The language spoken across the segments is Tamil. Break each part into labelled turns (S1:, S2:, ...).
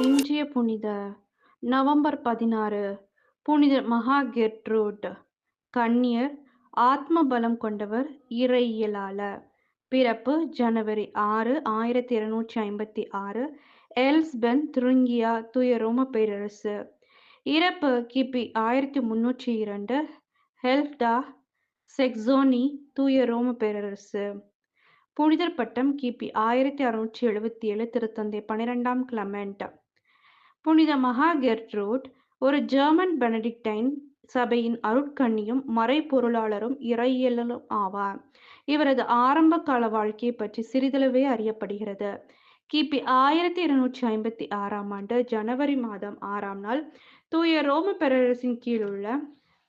S1: இன்றைய புனித நவம்பர் பதினாறு புனித மகா கெட்ரூட். கன்னியர் ஆத்ம பலம் கொண்டவர் இறையியலாளர் பிறப்பு ஜனவரி ஆறு ஆயிரத்தி இருநூற்றி ஐம்பத்தி ஆறு எல்ஸ்பென் துருங்கியா தூய ரோம பேரரசு. இறப்பு கிபி ஆயிரத்தி முன்னூற்றி இரண்டு ஹெல்டா செக்ஸோனி தூய ரோம பேரரசு. புனிதர் பட்டம் கிபி ஆயிரத்தி அறுநூற்றி எழுபத்தி ஏழு திருத்தந்தை பனிரெண்டாம் கிளமெண்ட். புனித மகா கெர்ட்ரூட் ஒரு ஜெர்மன் பெனடிக்டைன் சபையின் அருட்கண்ணியும் மறைபொருளாளரும் இறையியலும் ஆவார். இவரது ஆரம்ப கால வாழ்க்கையை பற்றி சிறிதளவே அறியப்படுகிறது. கிபி ஆயிரத்தி இருநூற்றி ஐம்பத்தி ஆறாம் ஆண்டு ஜனவரி மாதம் ஆறாம் நாள் தூய ரோம பேரரசின் கீழுள்ள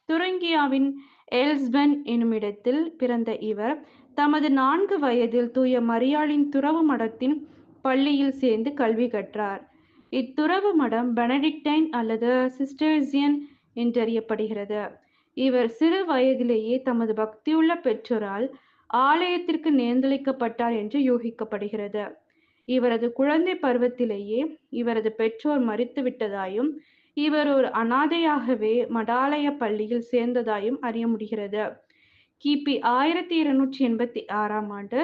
S1: துரங்கியாவின் எல்ஸ்பன் என்னுமிடத்தில் பிறந்த இவர் தமது நான்கு வயதில் தூய மரியாளின் துறவு மடத்தின் பள்ளியில் சேர்ந்து கல்வி கற்றார். இத்துறவு மடம் பெனடிக்டைன் அல்லது சிஸ்டர்சியன் என்றறியப்படுகிறது. இவர் சிறு வயதிலேயே தமது பக்தியுள்ள பெற்றோரால் ஆலயத்திற்கு நேர்ந்தளிக்கப்பட்டார் என்று யூகிக்கப்படுகிறது. இவரது குழந்தை பருவத்திலேயே இவரது பெற்றோர் மறித்து விட்டதாயும் இவர் ஒரு அனாதையாகவே மடாலய பள்ளியில் சேர்ந்ததாயும் அறிய முடிகிறது. கிபி ஆயிரத்தி இருநூற்றி எண்பத்தி ஆறாம் ஆண்டு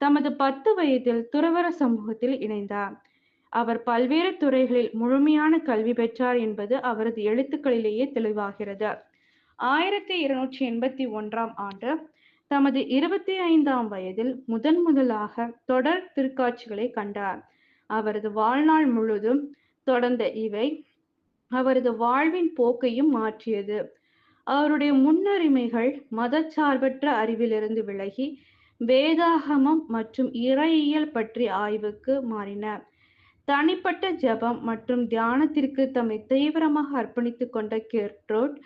S1: தமது பத்து வயதில் துறவர சமூகத்தில் இணைந்தார். அவர் பல்வேறு துறைகளில் முழுமையான கல்வி பெற்றார் என்பது அவரது எழுத்துக்களிலேயே தெளிவாகிறது. ஆயிரத்தி இருநூற்றி எண்பத்தி ஒன்றாம் ஆண்டு தமது இருபத்தி ஐந்தாம் வயதில் முதன் முதலாக தொடர் திருக்காட்சிகளை கண்டார். அவரது வாழ்நாள் முழுதும் தொடர்ந்த இவை அவரது வாழ்வின் போக்கையும் மாற்றியது. அவருடைய முன்னுரிமைகள் மதச்சார்பற்ற அறிவிலிருந்து விலகி வேதாகமம் மற்றும் இறையியல் பற்றிய ஆய்வுக்கு மாறின. தனிப்பட்ட ஜபம் மற்றும் தியானத்திற்கு தம்மை தீவிரமாக அர்ப்பணித்துக் கொண்ட கெர்ட்ரோட்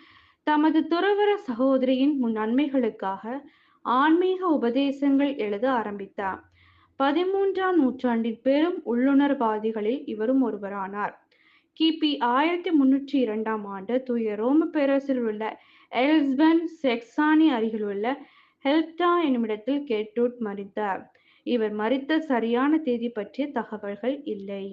S1: தமது துறவர சகோதரியின் முன் நன்மைகளுக்காக ஆன்மீக உபதேசங்கள் எழுத ஆரம்பித்தார். பதிமூன்றாம் நூற்றாண்டின் பெரும் உள்ளுணர்வாதிகளில் இவரும் ஒருவரானார். கிபி ஆயிரத்தி முன்னூற்றி இரண்டாம் ஆண்டு தூய ரோம பேரரசில் உள்ள எல்ஸ்பன் செக்சானி அருகிலுள்ள ஹெல்டா என்னுமிடத்தில் கேட்டூட் மறித்தார். இவர் மறித்த சரியான தேதி பற்றிய தகவல்கள் இல்லை.